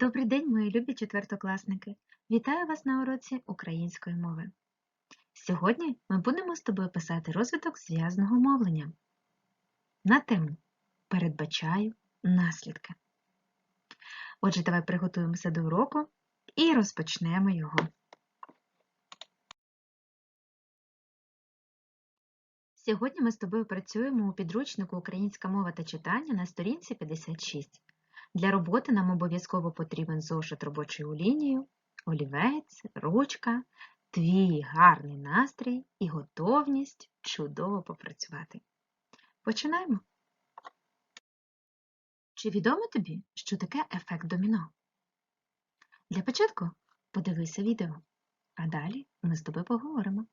Добрий день, мої любі четвертокласники! Вітаю вас на уроці української мови. Сьогодні ми будемо з тобою писати розвиток зв'язного мовлення на тему Передбачаю наслідки. Отже, давай приготуємося до уроку і розпочнемо його. Сьогодні ми з тобою працюємо у підручнику Українська мова та читання на сторінці 56. Для роботи нам обов'язково потрібен зошит робочою лінією, олівець, ручка, твій гарний настрій і готовність чудово попрацювати. Починаємо. Чи відомо тобі, що таке ефект доміно? Для початку подивися відео, а далі ми з тобою поговоримо.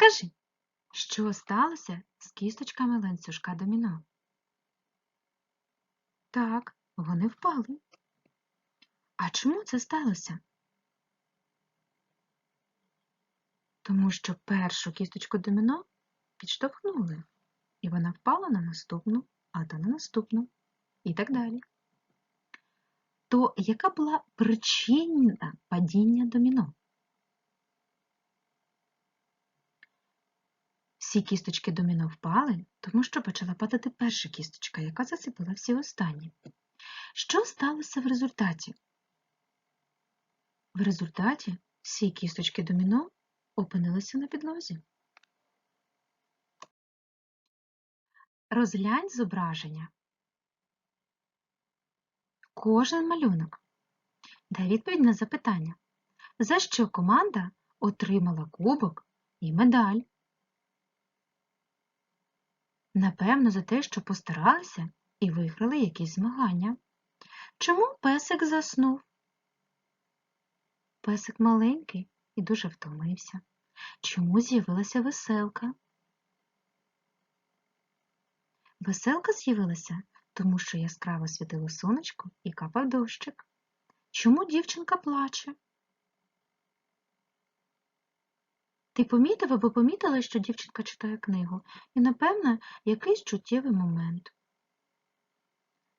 Скажи, що сталося з кісточками ланцюжка доміно? Так, вони впали. А чому це сталося? Тому що першу кісточку доміно підштовхнули, і вона впала на наступну, а та на наступну, і так далі. То яка була причина падіння доміно? Всі кісточки доміно впали, тому що почала падати перша кісточка, яка засипала всі останні. Що сталося в результаті? В результаті всі кісточки доміно опинилися на підлозі. Розглянь зображення. Кожен малюнок. Дай відповідь на запитання. За що команда отримала кубок і медаль? Напевно, за те, що постаралися і виграли якісь змагання. Чому песик заснув? Песик маленький і дуже втомився. Чому з'явилася веселка? Веселка з'явилася, тому що яскраво світило сонечко і капав дощик. Чому дівчинка плаче? Ти помітив або помітила, що дівчинка читає книгу, і, напевно, якийсь чуттєвий момент.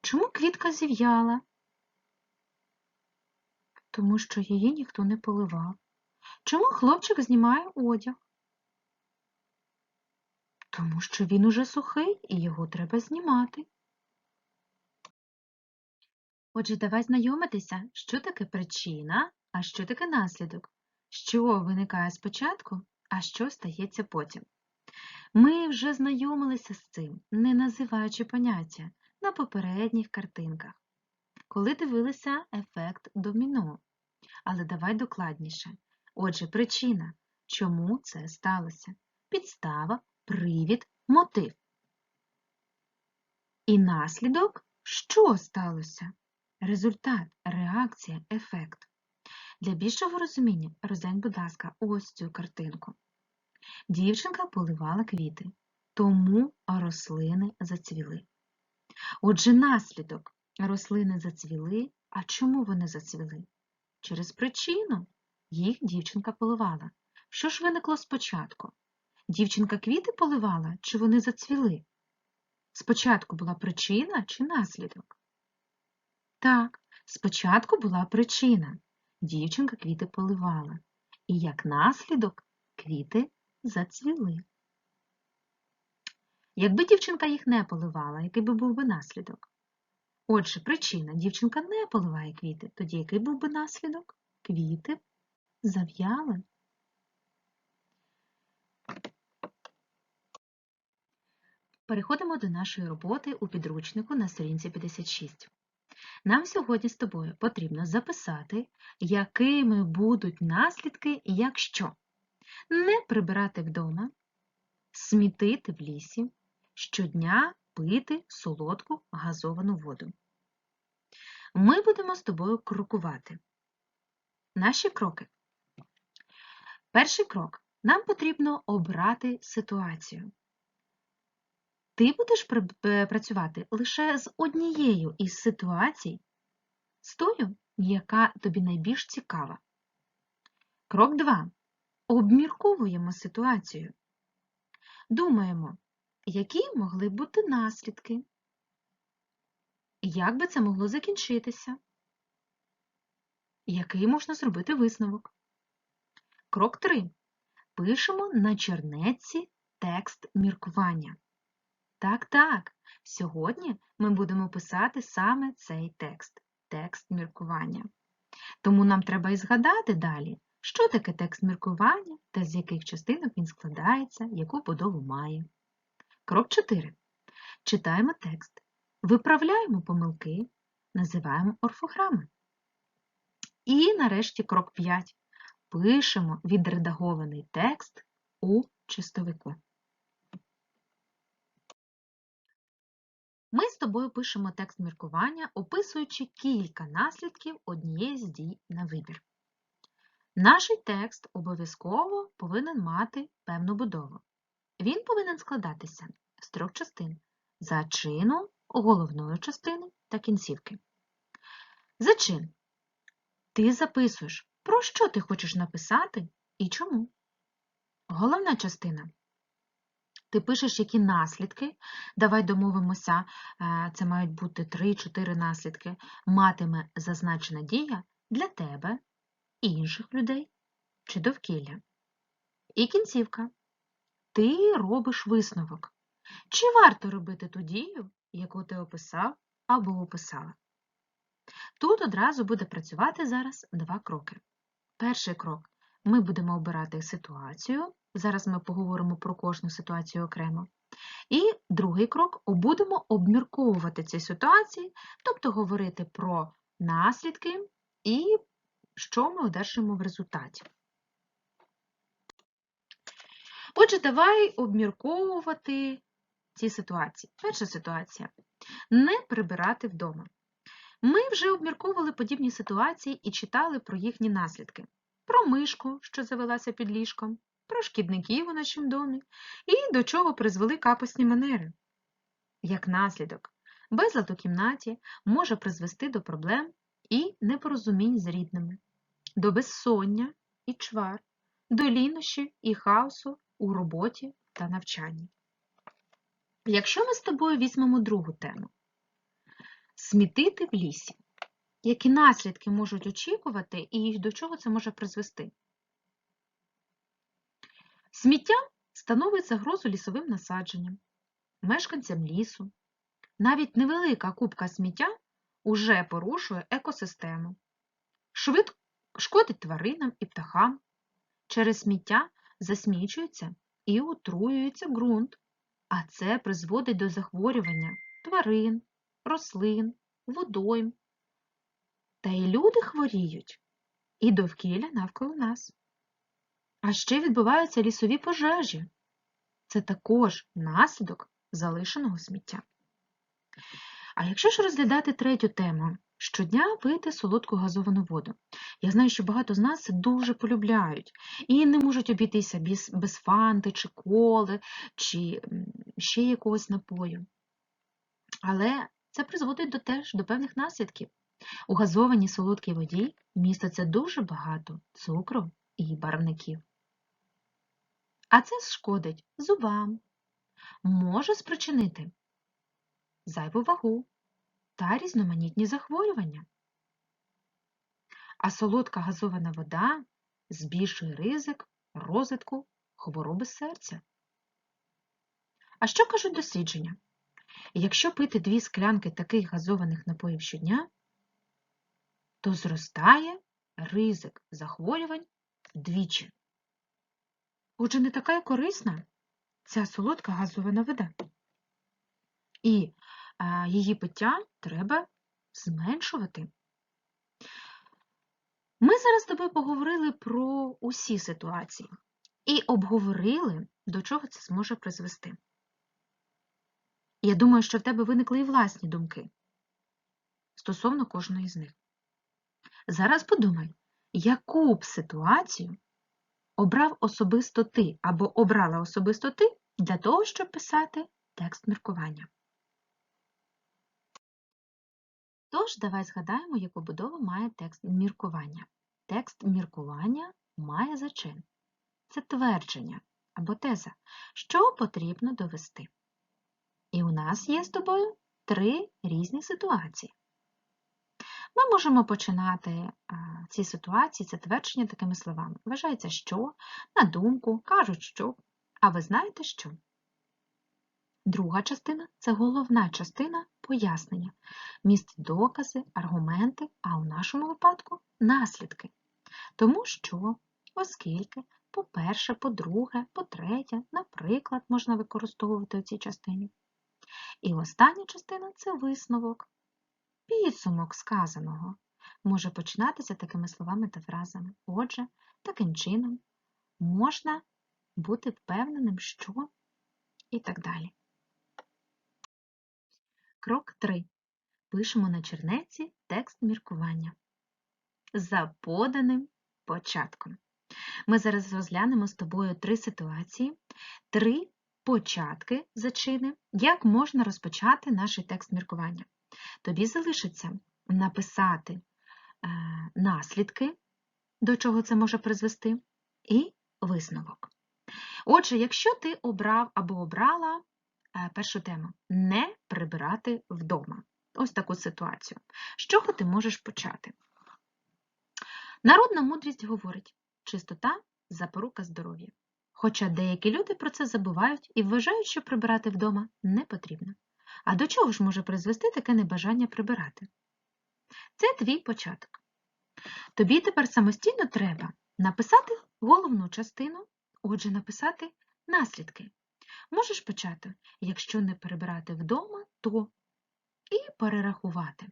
Чому квітка зів'яла? Тому що її ніхто не поливав. Чому хлопчик знімає одяг? Тому що він уже сухий і його треба знімати. Отже, давай знайомитися, що таке причина, а що таке наслідок, що виникає спочатку, а що стається потім. Ми вже знайомилися з цим, не називаючи поняття на попередніх картинках, коли дивилися ефект доміно. Але давай докладніше. Отже, причина, чому це сталося? Підстава, привід, мотив. І наслідок, що сталося? Результат, реакція, ефект. Для більшого розуміння розглянь, будь ласка, ось цю картинку. Дівчинка поливала квіти, тому рослини зацвіли. Отже, наслідок рослини зацвіли. А чому вони зацвіли? Через причину їх дівчинка поливала. Що ж виникло спочатку? Дівчинка квіти поливала, чи вони зацвіли? Спочатку була причина чи наслідок? Так, спочатку була причина. Дівчинка квіти поливала. І як наслідок квіти зацвіли. Якби дівчинка їх не поливала, який би був би наслідок? Отже, причина дівчинка не поливає квіти, тоді який був би наслідок? Квіти зав'яли. Переходимо до нашої роботи у підручнику на сторінці 56. Нам сьогодні з тобою потрібно записати, якими будуть наслідки, якщо не прибирати вдома, смітити в лісі, щодня пити солодку газовану воду. Ми будемо з тобою крокувати. Наші кроки. Перший крок. Нам потрібно обрати ситуацію. Ти будеш е, працювати лише з однією із ситуацій, з тою, яка тобі найбільш цікава. Крок 2. Обмірковуємо ситуацію. Думаємо, які могли бути наслідки, як би це могло закінчитися, який можна зробити висновок. Крок 3. Пишемо на чернетці текст міркування. Так, так, сьогодні ми будемо писати саме цей текст текст міркування. Тому нам треба і згадати далі, що таке текст міркування та з яких частинок він складається, яку будову має. Крок 4. Читаємо текст, виправляємо помилки, називаємо орфограми. І нарешті крок 5. Пишемо відредагований текст у чистовику. Тобою пишемо текст міркування, описуючи кілька наслідків однієї з дій на вибір. Наш текст обов'язково повинен мати певну будову. Він повинен складатися з трьох частин зачину, головної частини та кінцівки. Зачин. Ти записуєш, про що ти хочеш написати і чому. Головна частина. Ти пишеш, які наслідки, давай домовимося, е, це мають бути 3-4 наслідки, матиме зазначена дія для тебе, інших людей чи довкілля. І кінцівка. Ти робиш висновок. Чи варто робити ту дію, яку ти описав або описала? Тут одразу буде працювати зараз два кроки. Перший крок ми будемо обирати ситуацію. Зараз ми поговоримо про кожну ситуацію окремо. І другий крок будемо обмірковувати ці ситуації, тобто говорити про наслідки і що ми одержимо в результаті. Отже, давай обмірковувати ці ситуації. Перша ситуація не прибирати вдома. Ми вже обмірковували подібні ситуації і читали про їхні наслідки. Про мишку, що завелася під ліжком, про шкідників у нашому домі і до чого призвели капосні манери. Як наслідок, безлад у кімнаті може призвести до проблем і непорозумінь з рідними, до безсоння і чвар, до лінощів і хаосу у роботі та навчанні. Якщо ми з тобою візьмемо другу тему смітити в лісі, які наслідки можуть очікувати і до чого це може призвести? Сміття становить загрозу лісовим насадженням, мешканцям лісу. Навіть невелика купка сміття уже порушує екосистему, швидко шкодить тваринам і птахам. Через сміття засмічується і отруюється ґрунт, а це призводить до захворювання тварин, рослин, водойм. Та й люди хворіють, і довкілля навколо нас. А ще відбуваються лісові пожежі. Це також наслідок залишеного сміття. А якщо ж розглядати третю тему щодня пити солодку газовану воду. Я знаю, що багато з нас це дуже полюбляють і не можуть обійтися без, фанти, чи коли, чи ще якогось напою. Але це призводить до теж до певних наслідків. У газованій солодкій воді міститься дуже багато цукру і барвників. А це шкодить зубам, може спричинити зайву вагу та різноманітні захворювання. А солодка газована вода збільшує ризик розвитку хвороби серця. А що кажуть дослідження? Якщо пити дві склянки таких газованих напоїв щодня, то зростає ризик захворювань вдвічі. Отже, не така й корисна ця солодка газована вода. І е, її пиття треба зменшувати. Ми зараз з тобою поговорили про усі ситуації і обговорили, до чого це зможе призвести. Я думаю, що в тебе виникли і власні думки стосовно кожної з них. Зараз подумай, яку б ситуацію обрав особисто ти або обрала особисто ти для того, щоб писати текст міркування. Тож, давай згадаємо, яку будову має текст міркування. Текст міркування має зачин. Це твердження або теза, що потрібно довести. І у нас є з тобою три різні ситуації. Ми можемо починати ці ситуації, це твердження такими словами. Вважається, що, на думку, кажуть, що, а ви знаєте що. Друга частина це головна частина пояснення, містить докази, аргументи, а у нашому випадку наслідки. Тому що, оскільки, по-перше, по-друге, по-третє, наприклад, можна використовувати у цій частині. І остання частина це висновок. Підсумок сказаного може починатися такими словами та фразами. Отже, таким чином можна бути впевненим, що і так далі. Крок 3. Пишемо на чернеці текст міркування за поданим початком. Ми зараз розглянемо з тобою три ситуації, три початки зачини, як можна розпочати наш текст міркування. Тобі залишиться написати е, наслідки, до чого це може призвести, і висновок. Отже, якщо ти обрав або обрала е, першу тему не прибирати вдома. Ось таку ситуацію. З чого ти можеш почати? Народна мудрість говорить: чистота запорука здоров'я. Хоча деякі люди про це забувають і вважають, що прибирати вдома не потрібно. А до чого ж може призвести таке небажання прибирати? Це твій початок. Тобі тепер самостійно треба написати головну частину, отже, написати наслідки. Можеш почати, якщо не перебирати вдома, то і перерахувати.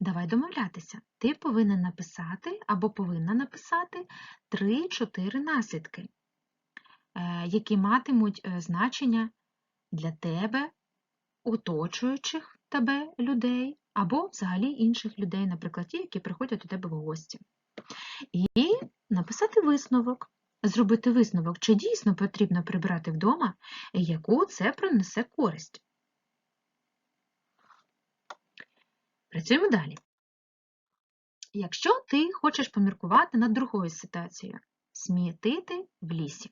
Давай домовлятися. Ти повинен написати або повинна написати 3-4 наслідки, е, які матимуть е, значення для тебе, оточуючих тебе людей, або взагалі інших людей, наприклад, ті, які приходять до тебе в гості. І написати висновок, зробити висновок, чи дійсно потрібно прибирати вдома, яку це принесе користь. Працюємо далі. Якщо ти хочеш поміркувати над другою ситуацією смітити в лісі,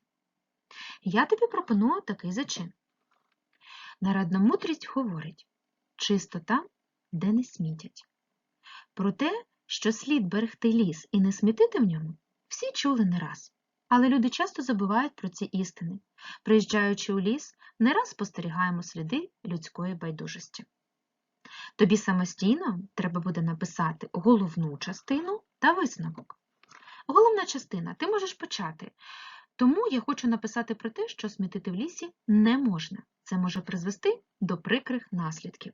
я тобі пропоную такий зачин. Народна мудрість говорить чистота, де не смітять. Про те, що слід берегти ліс і не смітити в ньому, всі чули не раз. Але люди часто забувають про ці істини. Приїжджаючи у ліс, не раз спостерігаємо сліди людської байдужості. Тобі самостійно треба буде написати головну частину та висновок. Головна частина ти можеш почати. Тому я хочу написати про те, що смітити в лісі не можна. Це може призвести до прикрих наслідків.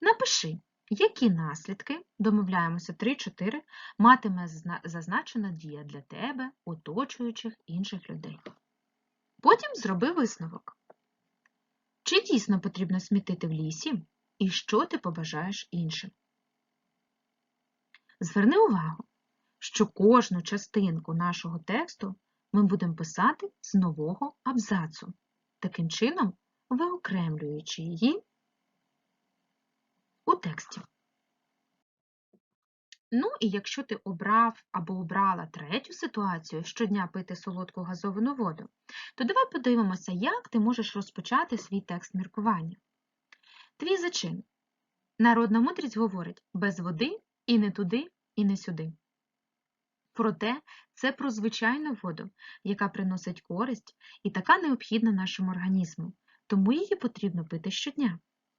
Напиши, які наслідки, домовляємося 3-4, матиме зазначена дія для тебе, оточуючих інших людей. Потім зроби висновок. Чи дійсно потрібно смітити в лісі, і що ти побажаєш іншим? Зверни увагу, що кожну частинку нашого тексту ми будемо писати з нового абзацу, таким чином виокремлюючи її у тексті. Ну, і якщо ти обрав або обрала третю ситуацію щодня пити солодку газовану воду, то давай подивимося, як ти можеш розпочати свій текст міркування. Твій зачин. Народна мудрість говорить без води і не туди, і не сюди. Проте це про звичайну воду, яка приносить користь і така необхідна нашому організму, тому її потрібно пити щодня.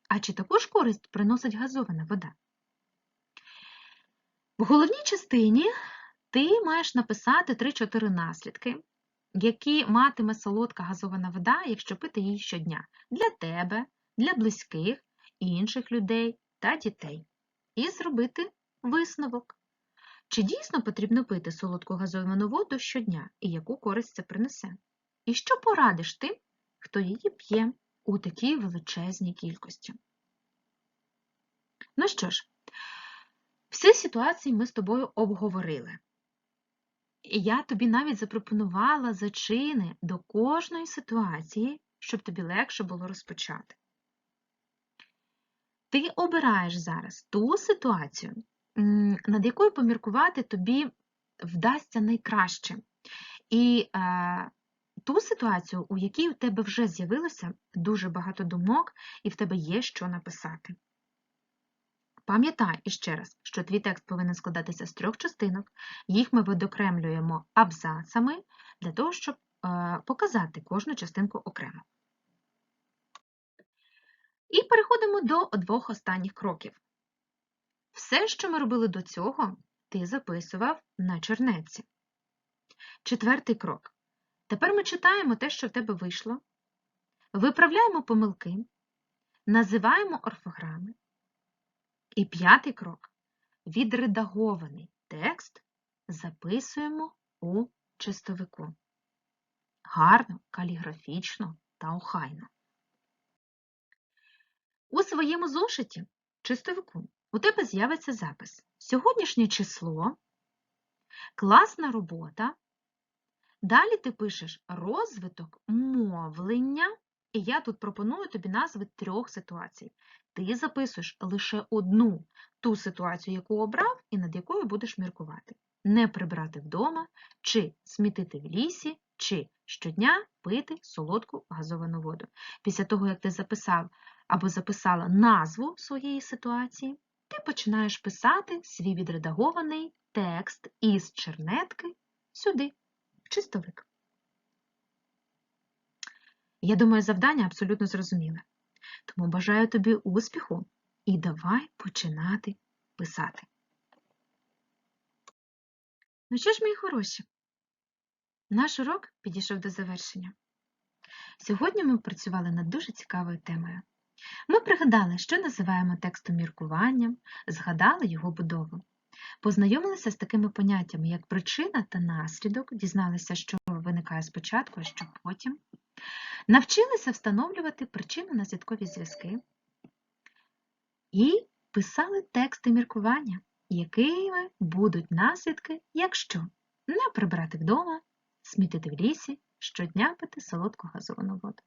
А чи також користь приносить газована вода? В головній частині ти маєш написати 3-4 наслідки, які матиме солодка газована вода, якщо пити її щодня для тебе, для близьких інших людей та дітей і зробити висновок. Чи дійсно потрібно пити солодку газовану воду щодня і яку користь це принесе? І що порадиш тим, хто її п'є у такій величезній кількості? Ну що ж, всі ситуації ми з тобою обговорили. І я тобі навіть запропонувала зачини до кожної ситуації, щоб тобі легше було розпочати. Ти обираєш зараз ту ситуацію, над якою поміркувати тобі вдасться найкраще. І е, ту ситуацію, у якій у тебе вже з'явилося дуже багато думок, і в тебе є що написати. Пам'ятай іще раз, що твій текст повинен складатися з трьох частинок. Їх ми видокремлюємо абзацами для того, щоб е, показати кожну частинку окремо. І переходимо до двох останніх кроків. Все, що ми робили до цього, ти записував на чернеці. Четвертий крок. Тепер ми читаємо те, що в тебе вийшло, виправляємо помилки, називаємо орфограми. І п'ятий крок. Відредагований текст записуємо у чистовику. Гарно, каліграфічно та охайно. У своєму зошиті, чистовику, у тебе з'явиться запис. Сьогоднішнє число, класна робота. Далі ти пишеш розвиток мовлення, і я тут пропоную тобі назви трьох ситуацій. Ти записуєш лише одну ту ситуацію, яку обрав, і над якою будеш міркувати. Не прибрати вдома, чи смітити в лісі, чи щодня пити солодку газовану воду. Після того, як ти записав або записала назву своєї ситуації, ти починаєш писати свій відредагований текст із чернетки сюди, в чистовик. Я думаю, завдання абсолютно зрозуміле. Тому бажаю тобі успіху і давай починати писати. Ну що ж, мої хороші, наш урок підійшов до завершення. Сьогодні ми працювали над дуже цікавою темою. Ми пригадали, що називаємо текстом міркуванням, згадали його будову. Познайомилися з такими поняттями, як причина та наслідок, дізналися, що виникає спочатку, а що потім. Навчилися встановлювати причинно-наслідкові зв'язки і писали тексти міркування, якими будуть наслідки, якщо не прибрати вдома, смітити в лісі, щодня пити солодку газовану воду.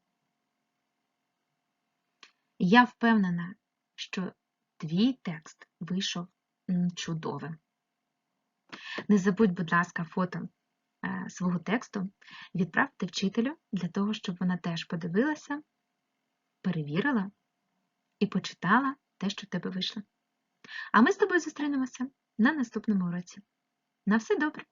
Я впевнена, що твій текст вийшов чудовим. Не забудь, будь ласка, фото е, свого тексту відправте вчителю для того, щоб вона теж подивилася, перевірила і почитала те, що в тебе вийшло. А ми з тобою зустрінемося на наступному уроці. На все добре!